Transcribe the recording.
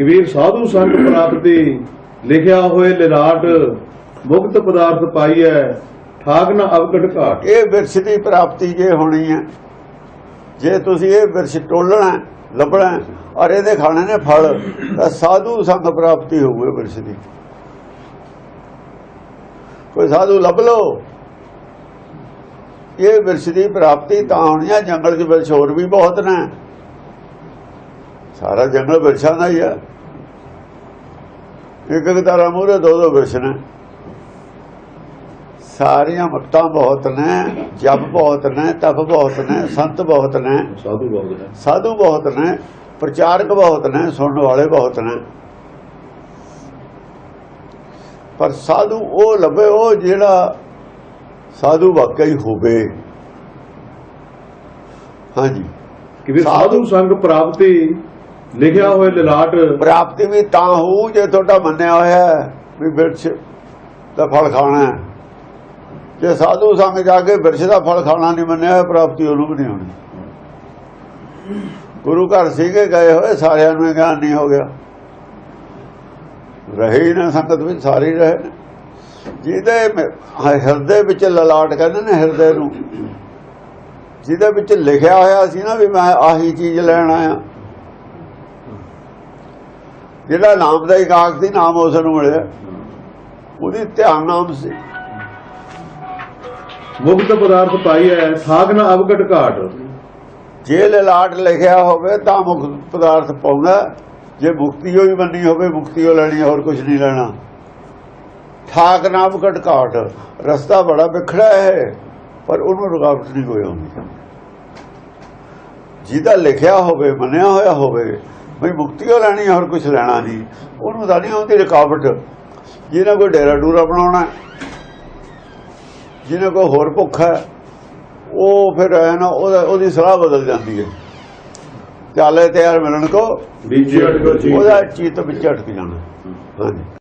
ਕਬੀਰ ਸਾਧੂ ਸੰਗ ਪ੍ਰਾਪਤੀ ਲਿਖਿਆ ਹੋਏ ਲਿਲਾਟ ਮੁਕਤ ਪਦਾਰਥ ਪਾਈਐ ਠਾਕ ਨਾ ਅਵਕਟ ਘਾਟ। ਇਹ ਵਿਰਸ਼ ਦੀ ਪ੍ਰਾਪਤੀ ਜੇ ਹੋਣੀ ਹੈ, ਜੇ ਤੁਸੀਂ ਇਹ ਵਿਰਸ਼ ਟੋਲਣਾ, ਲੱਭਣਾ, ਔਰ ਇਹਦੇ ਖਾਣੇ ਨੇ ਫਲ, ਤਾਂ ਸਾਧੂ ਸੰਗ ਪ੍ਰਾਪਤੀ ਹੋਊਗੀ ਵਿਰਸ਼ ਦੀ। ਕੋਈ ਸਾਧੂ ਲੱਭ ਲੋ ਇਹ ਵਿਰਸ਼ ਦੀ ਪ੍ਰਾਪਤੀ ਤਾਂ ਹੋਣੀ ਹੈ ਜੰਗਲ 'ਚ ਵਿਰਸ਼ ਹੋਰ ਵੀ ਬਹੁਤ ਨੇ। ਸਾਰਾ ਜੰਗਲ ਵਿਰਸ਼ਾਂ ਦਾ ਹੀ ਹੈ ਇੱਕ ਇੱਕ ਤਾਰਾ ਮੂਹਰੇ ਦੋ ਦੋ ਵਿਰਸ਼ ਨੇ। ਸਾਰੀਆਂ ਮੱਤਾਂ ਬਹੁਤ ਨੇ ਜਪ ਬਹੁਤ ਨੇ ਤਪ ਬਹੁਤ ਨੇ ਸੰਤ ਬਹੁਤ ਨੇ। ਸਾਧੂ ਬਹੁਤ ਹੈ ਸਾਧੂ ਬਹੁਤ ਨੇ ਪ੍ਰਚਾਰਕ ਬਹੁਤ ਨੇ ਸੁਣਨ ਵਾਲੇ ਬਹੁਤ ਨੇ। ਪਰ ਸਾਧੂ ਉਹ ਲੱਭੇ ਉਹ ਜਿਹੜਾ ਸਾਧੂ ਵਾਕਈ ਹੋਵੇ। ਹਾਂਜੀ। ਸਾਧੂ- ਸਾਧੂ ਸੰਗ ਪ੍ਰਾਪਤੀ ਲਿਖਿਆ ਹੋਇਆ ਲਲਾਟ। ਪ੍ਰਾਪਤੀ ਵੀ ਤਾਂ ਹੋਊ ਜੇ ਤੁਹਾਡਾ ਮੰਨਿਆ ਹੋਇਆ ਵੀ ਬਿਰਛ ਦਾ ਫਲ ਖਾਣਾ ਹੈ। ਜੇ ਸਾਧੂ ਸੰਗ ਜਾ ਕੇ ਬਿਰਛ ਦਾ ਫਲ ਖਾਣਾ ਨਹੀਂ ਮੰਨਿਆ ਹੋਇਆ, ਪ੍ਰਾਪਤੀ ਉਹਨੂੰ ਵੀ ਨਹੀਂ ਹੋਣੀ। ਗੁਰੂ ਘਰ ਸੀਗੇ, ਗਏ ਹੋਏ, ਸਾਰਿਆਂ ਨੂੰ ਗਿਆਨ ਨਹੀਂ ਹੋ ਗਿਆ। ਰਹੇ ਹੀ ਨਾ, ਸੰਗਤ ਵਿੱਚ ਸਾਰੇ ਰਹੇ ਨੇ। ਜਿਹਦੇ ਮ- ਹਿਰਦੇ ਵਿੱਚ ਲਲਾਟ ਕਹਿੰਦੇ ਨੇ, ਹਿਰਦੇ ਨੂੰ। ਜਿਹਦੇ ਵਿੱਚ ਲਿਖਿਆ ਹੋਇਆ ਸੀ ਨਾ ਵੀ ਮੈਂ ਆਹੀ ਚੀਜ਼ ਲੈਣ ਆਇਆ। ਜਿਹੜਾ ਨਾਮ ਦਾ ਇਕਾਕ ਸੀ ਨਾਮ ਉਸ ਨੂੰ ਮਿਲਿਆ। ਉਹਦੀ ਧਿਆਨ ਨਾਮ ਸੀ। ਮੁਕਤ ਪਦਾਰਥ ਪਾਈਐ ਠਾਕ ਨਾ ਅਵਕਟ ਘਾਟ। ਜੇ ਲਲਾਟ ਲਿਖਿਆ ਹੋਵੇ ਤਾਂ ਮੁਕਤ ਪਦਾਰਥ ਪਾਉਂਦਾ ਜੇ ਮੁਕਤੀ ਹੋਈ ਬੰਨੀ ਹੋਵੇ ਮੁਕਤੀ ਹੋ ਲੈਣੀ ਹੋਰ ਕੁਝ ਨਹੀਂ ਲੈਣਾ। ਠਾਕ ਨਾਮ ਘਟਕਾਟ ਰਸਤਾ ਬੜਾ ਵਿਖੜਾ ਹੈ ਪਰ ਉਹਨੂੰ ਰੁਕਾਵਟ ਨਹੀਂ ਕੋਈ ਆਉਂਦੀ। ਜਿਹਦਾ ਲਿਖਿਆ ਹੋਵੇ ਮੰਨਿਆ ਹੋਇਆ ਹੋਵੇ ਵੀ ਮੁਕਤੀ ਹੋ ਲੈਣੀ ਹੋਰ ਕੁਝ ਲੈਣਾ ਨਹੀਂ। ਉਹਨੂੰ ਤਾਂ ਨਹੀਂ ਆਉਂਦੀ ਰੁਕਾਵਟ। ਜਿਹਨਾਂ ਕੋਈ ਡੇਰਾ ਡੂਰਾ ਬਣਾਉਣਾ ਜਿਹਨਾਂ ਕੋਈ ਹੋਰ ਭੁੱਖ ਹੈ ਉਹ ਫਿਰ ਹੈ ਨਾ ਉਹਦਾ ਸਲਾਹ ਬਦਲ ਜਾਂਦੀ ਹੈ। ਚਾਲੇ ਤੇ ਯਾਰ ਮਿਲਣ ਕੋ ਉਹਦਾ ਚੀਤ ਵਿੱਚ ਅਟਕ ਜਾਣਾ। ਹਾਂਜੀ।